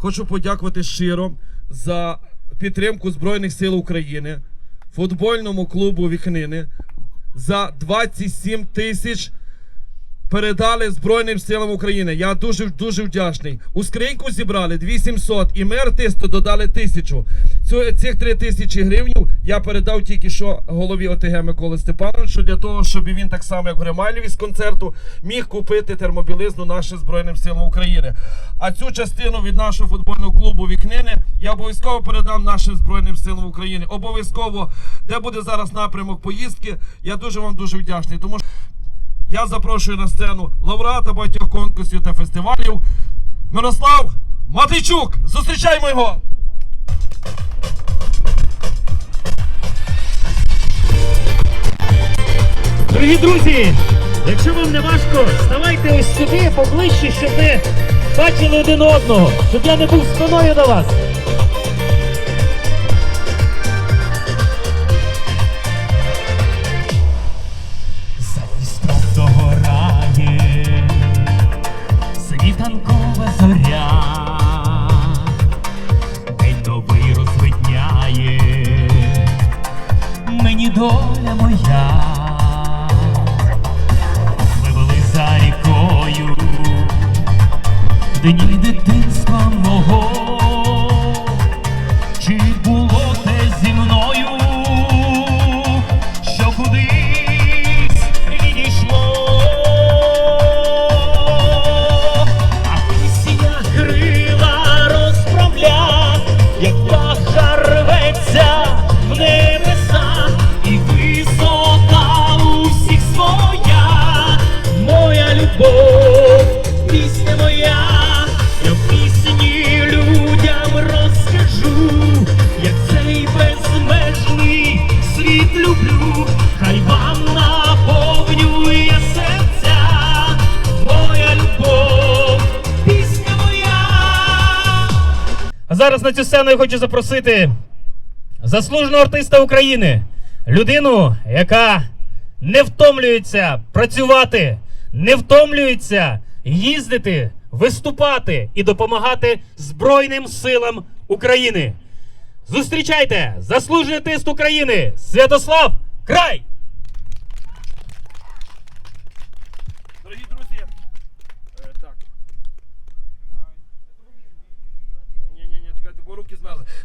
хочу подякувати щиро за підтримку Збройних сил України, футбольному клубу Вікнини за 27 тисяч передали Збройним силам України. Я дуже дуже вдячний. У скриньку зібрали 2700 і ми артисту додали тисячу. Цих 3 тисячі гривень я передав тільки що голові ОТГ Миколи Степановичу для того, щоб він так само, як Гримайлів із концерту, міг купити термобілизну нашим Збройним силам України. А цю частину від нашого футбольного клубу Вікнини я обов'язково передам нашим Збройним силам України. Обов'язково, де буде зараз напрямок поїздки, я дуже вам дуже вдячний. Тому що я запрошую на сцену лауреата багатьох конкурсів та фестивалів Мирослав Матейчук. Зустрічаємо його! Дорогі друзі, якщо вам не важко, ставайте ось сюди поближче, щоб ви бачили один одного, щоб я не був спиною до вас. Моя. Ми були за рікою, дні дитинства мого. Як цей безмежний світ люблю, хай вам наповнює серця, моя любов, пісня моя. А зараз на цю сцену я хочу запросити заслуженого артиста України, людину, яка не втомлюється працювати, не втомлюється їздити, виступати і допомагати Збройним силам України. Зустрічайте заслужений тист України Святослав Край!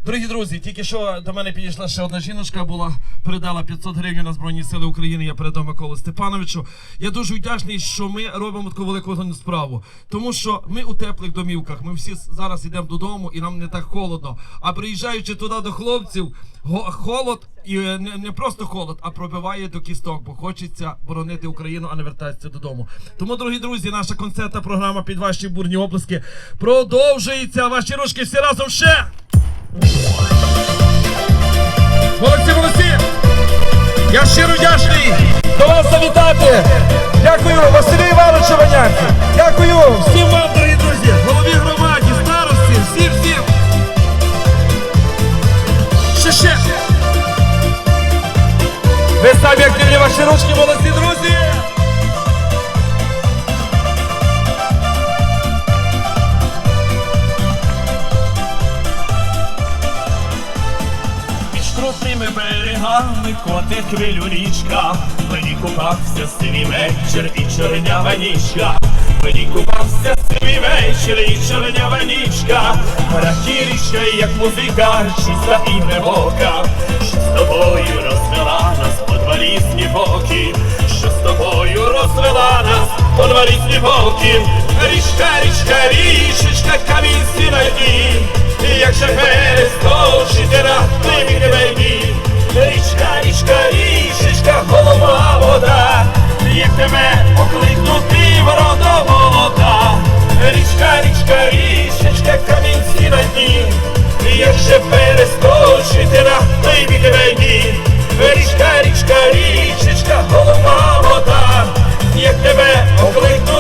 Дорогі друзі, тільки що до мене підійшла ще одна жіночка, була передала 500 гривень на Збройні Сили України. Я передав Миколу Степановичу. Я дуже вдячний, що ми робимо таку велику справу. Тому що ми у теплих домівках. Ми всі зараз йдемо додому і нам не так холодно. А приїжджаючи туди до хлопців, холод і е, не, не просто холод, а пробиває до кісток, бо хочеться боронити Україну, а не вертатися додому. Тому, дорогі друзі, наша концертна програма під ваші бурні оплески продовжується. Ваші ручки всі разом ще. Молодці, молодці! Я щиро вдячний до вас завітати. Дякую Василю Івановичу Ванярці. Дякую всім вам, дорогі друзі, голові громаді, старості, всім всім. Ще ще. Ви самі активні ваші ручки, молодці, друзі. Берегами котить хвилю річка, мені купався сивий вечір і чорнява нічка, мені купався сивий вечір і чорнява нічка, річка, як музика, чиста і глибока, що з тобою розвела нас по два різні боки, що з тобою розвела нас по два різні боки, річка, річка, річечка, камінь сінайді, як же пересточити на тимі мені, річка, річка, річечка, голова вода, як тебе покликнути ворота молода, річка, річка, річечка, камінці на дні, як же пересточити на тимі мені, річка, річка, річечка, голова вода, як тебе покликнути.